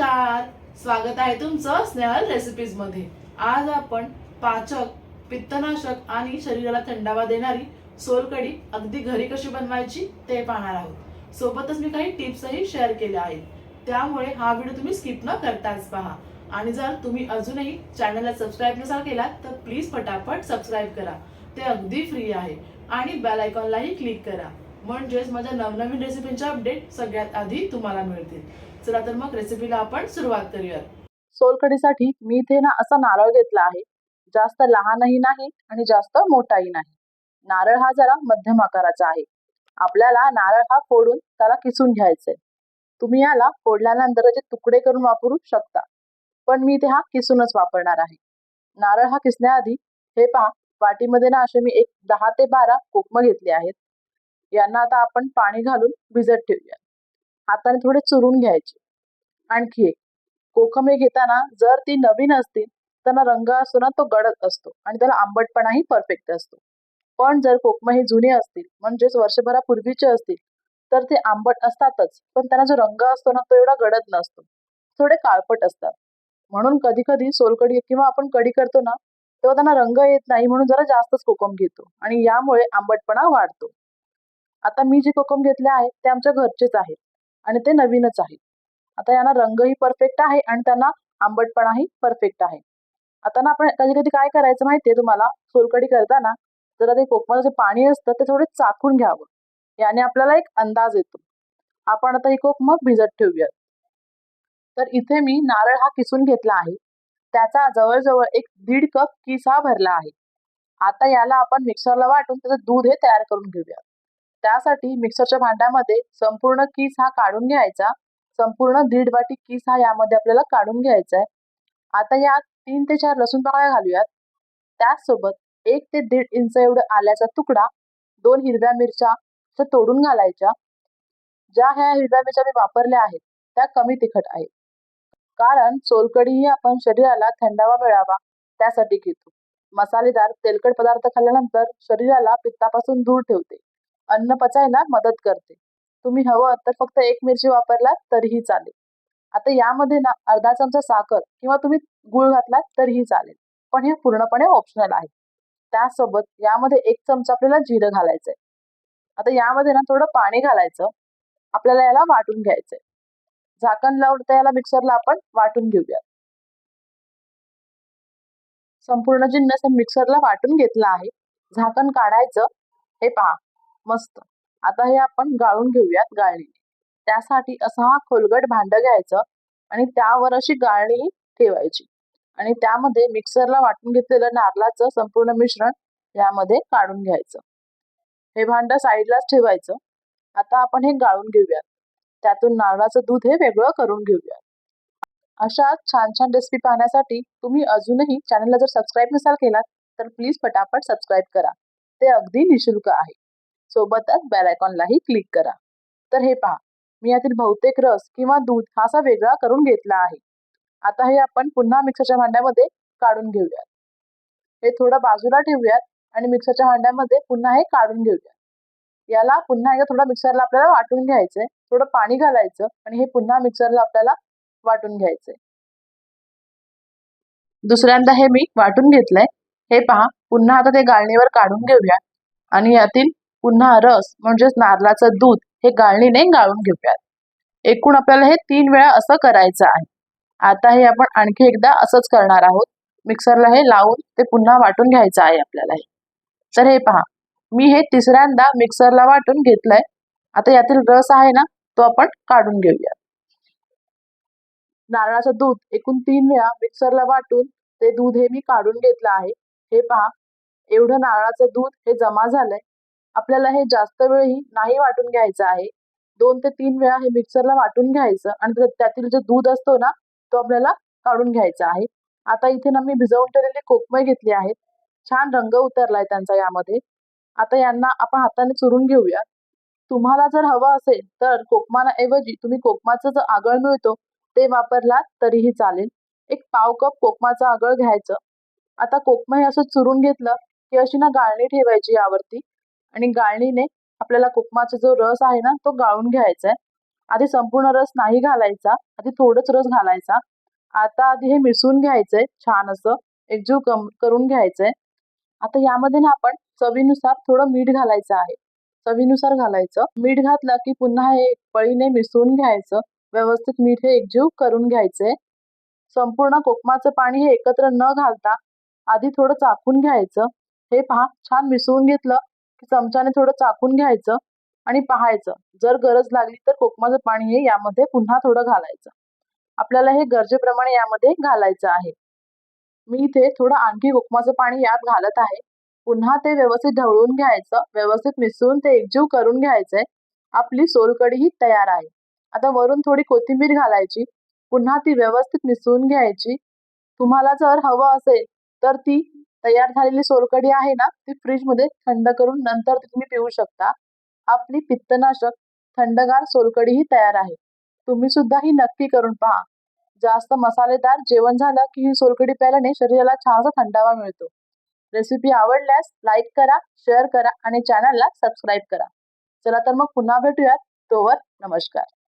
नमस्कार. स्वागत आहे तुमचं स्नेहल रेसिपीजमध्ये. आज आपण पाचक पित्तनाशक आणि शरीराला थंडावा देणारी सोलकढी अगदी घरी कशी बनवायची ते पाहणार आहोत. सोबतच मी काही टिप्सही शेअर केल्या आहेत. त्यामुळे हा व्हिडिओ तुम्ही स्किप न करताच पहा. आणि जर तुम्ही अजूनही चॅनलला सबस्क्राईब नसाल केला तर प्लीज फटाफट सबस्क्राईब करा. ते अगदी फ्री आहे. आणि बेल आयकॉनलाही क्लिक करा. म्हणजेच माझ्या नवनवीन रेसिपींचे अपडेट सगळ्यात आधी तुम्हाला मिळतील. चला तर मग रेसिपीला आपण सुरुवात करूयात. सोलकढीसाठी मी इथे ना असा नारळ घेतला आहे. जास्त लहानही नाही आणि जास्त मोठाही नाही. नारळ हा जरा मध्यम आकाराचा आहे. आपल्याला नारळ हा फोडून त्याला किसून घ्यायचंय. तुम्ही याला फोडल्यानंतर त्याचे तुकडे करून वापरू शकता. पण मी इथे हा किसूनच वापरणार आहे. नारळ हा किसण्याआधी हे पहा वाटीमध्ये ना असे मी एक दहा ते बारा कोकम घेतले आहेत. यांना आता आपण पाणी घालून भिजत ठेवूया हाताने थोडे चुरून घ्यायचे. आणखी एक कोकम हे घेताना जर ती नवीन असतील त्यांना रंग असतो ना तो गडद असतो आणि त्याला आंबटपणाही परफेक्ट असतो. पण जर कोकम हे जुने असतील म्हणजेच वर्षभरापूर्वीचे असतील तर ते आंबट असतातच पण त्यांना जो रंग असतो ना तो एवढा गडद नसतो. थोडे काळपट असतात. म्हणून कधी कधी सोलकडी किंवा आपण कढी करतो ना तेव्हा त्यांना रंग येत नाही म्हणून जरा जास्तच कोकम घेतो आणि यामुळे आंबटपणा वाढतो. आता मी जे कोकम घेतले आहेत ते आमच्या घरचेच आहेत. आणि ते नवीनच आहे. आता यांना रंगही परफेक्ट आहे आणि त्यांना आंबटपणाही परफेक्ट आहे. आता ना आपण कधी कधी काय करायचं माहितीये तुम्हाला? सोलकढी करताना जरा ते कोकमाचं जे पाणी असतं ते थोडे चाखून घ्यावं. याने आपल्याला एक अंदाज येतो. आपण आता ही कोकम भिजत ठेवूयात. तर इथे मी नारळ हा किसून घेतला आहे. त्याचा जवळजवळ एक दीड कप किस हा भरला आहे. आता याला आपण मिक्सरला वाटून त्याचं दूध हे तयार करून घेऊया त्यासाठी मिक्सरच्या भांड्यामध्ये संपूर्ण किस हा काढून घ्यायचा. संपूर्ण दीड वाटी किस हा यामध्ये आपल्याला काढून घ्यायचा आहे आता यात तीन ते चार लसूण पाकळ्या घालूयात. त्याचसोबत एक ते दीड इंच एवढं आल्याचा तुकडा दोन हिरव्या मिरच्या तोडून घालायच्या. ज्या ह्या हिरव्या मिरच्या मी वापरल्या आहेत त्या कमी तिखट आहेत. कारण सोलकढीही आपण शरीराला थंडावा मिळावा त्यासाठी घेतो. मसालेदार तेलकट पदार्थ खाल्ल्यानंतर शरीराला पित्तापासून दूर ठेवते. अन्न पचायला मदत करते. तुम्ही हवं तर फक्त एक मिरची वापरलात तरीही चालेल. आता यामध्ये ना अर्धा चमचा साखर किंवा तुम्ही गुळ घातलात तरीही चालेल. पण हे पूर्णपणे ऑप्शनल आहे. त्यासोबत यामध्ये एक चमचा आपल्याला जिरं घालायचंय. आता यामध्ये ना थोडं पाणी घालायचं. आपल्याला याला वाटून घ्यायचंय. झाकण लावून तर याला मिक्सरला आपण वाटून घेऊया संपूर्ण जिन्नस मिक्सरला वाटून घेतला आहे. झाकण काढायचं. हे पहा. मस्त. आता हे आपण गाळून घेऊयात गाळणी. त्यासाठी असं हा खोलगट भांड घ्यायचं आणि त्यावर अशी गाळणी ठेवायची. आणि त्यामध्ये मिक्सरला वाटून घेतलेलं नारळाचं संपूर्ण मिश्रण यामध्ये काढून घ्यायचं. हे भांड साईडलाच ठेवायचं. आता आपण हे गाळून घेऊयात. त्यातून नारळाचं दूध हे वेगळं करून घेऊयात. अशा छान छान रेसिपी पाहण्यासाठी तुम्ही अजूनही चॅनलला जर सबस्क्राईब नसाल केलात तर प्लीज पटापट सबस्क्राईब करा. ते अगदी निशुल्क आहे. सोबतच बेल आयकॉनलाही क्लिक करा. तर हे पहा मी यातील बहुतेक रस किंवा दूध हा असा वेगळा करून घेतला आहे. आता हे आपण पुन्हा मिक्सरच्या भांड्यामध्ये काढून घेऊयात. हे थोडं बाजूला ठेवूयात आणि मिक्सरच्या भांड्यामध्ये पुन्हा हे काढून घेऊयात. याला पुन्हा एकदा थोडा मिक्सरला आपल्याला वाटून घ्यायचंय थोडं पाणी घालायचं आणि हे पुन्हा मिक्सरला आपल्याला वाटून घ्यायचंय. दुसऱ्यांदा हे मी वाटून घेतलंय. हे पहा पुन्हा आता ते गाळणीवर काढून घेऊया आणि यातील पुन्हा रस म्हणजेच नारळाचं दूध हे गाळणीने गाळून घेऊयात. एकूण आपल्याला हे तीन वेळा असं करायचं आहे. आता हे आपण आणखी एकदा असंच करणार आहोत. मिक्सरला हे लावून ते पुन्हा वाटून घ्यायचं आहे आपल्याला हे. तर हे पहा मी हे तिसऱ्यांदा मिक्सरला वाटून घेतलंय. आता यातील रस आहे ना तो आपण काढून घेऊया नारळाचं दूध एकूण तीन वेळा मिक्सरला वाटून ते दूध हे मी काढून घेतलं आहे. हे पहा एवढं नारळाचं दूध हे जमा झालंय. आपल्याला हे जास्त वेळही नाही वाटून घ्यायचं आहे. दोन ते तीन वेळा हे मिक्सरला वाटून घ्यायचं आणि त्यातील जे दूध असतो ना तो आपल्याला काढून घ्यायचा आहे. आता इथे ना मी भिजवून ठेवलेले कोकमय घेतले आहेत. छान रंग उतरलाय त्यांचा यामध्ये. आता यांना आपण हाताने चुरून घेऊया. तुम्हाला जर हवं असेल तर कोकमाऐवजी तुम्ही कोकमाचं जो आगळ मिळतो ते वापरलात तरीही चालेल. एक पाव कप कोकमाचं आगळ घ्यायचं. आता कोकम हे असं चुरून घेतलं की अशी ना गाळणी ठेवायची यावरती. आणि गाळणीने आपल्याला कोकमाचा जो रस आहे ना तो गाळून घ्यायचा आहे आधी संपूर्ण रस नाही घालायचा आधी थोडंच रस घालायचा. आता आधी हे मिसळून घ्यायचंय छान असं एकजीव कम करून घ्यायचंय. आता यामध्ये ना आपण चवीनुसार थोडं मीठ घालायचं आहे. चवीनुसार घालायचं. मीठ घातलं की पुन्हा हे पळीने मिसळून घ्यायचं. व्यवस्थित मीठ हे एकजीव करून घ्यायचंय. संपूर्ण कोकमाचं पाणी हे एकत्र न घालता आधी थोडं चाकून घ्यायचं. हे पहा छान मिसळून घेतलं. की चमच्याने थोडं चाकून घ्यायचं आणि पाहायचं. जर गरज लागली तर कोकमाचं पाणी हे यामध्ये पुन्हा थोडं घालायचं. आपल्याला हे गरजेप्रमाणे यामध्ये घालायचं आहे. मी इथे थोडं आणखी कोकमाचं पाणी यात घालत आहे. पुन्हा ते व्यवस्थित ढवळून घ्यायचं. व्यवस्थित मिसळून ते एकजीव करून घ्यायचंय. आपली सोलकढी ही तयार आहे. आता वरून थोडी कोथिंबीर घालायची. पुन्हा ती व्यवस्थित मिसळून घ्यायची. तुम्हाला जर हवं असेल तर ती तयार झालेली सोलकढी आहे ना ती फ्रीजमध्ये थंड करून नंतर तुम्ही पिऊ शकता. आपली पित्तनाशक थंडगार सोलकढी ही तयार आहे. तुम्ही सुद्धा ही नक्की करून पहा. जास्त मसालेदार जेवण झालं की ही सोलकडी प्यायल्याने शरीराला छानसा थंडावा मिळतो. रेसिपी आवडल्यास लाईक करा शेअर करा आणि चॅनलला सबस्क्राईब करा. चला तर मग पुन्हा भेटूयात. तोवर नमस्कार.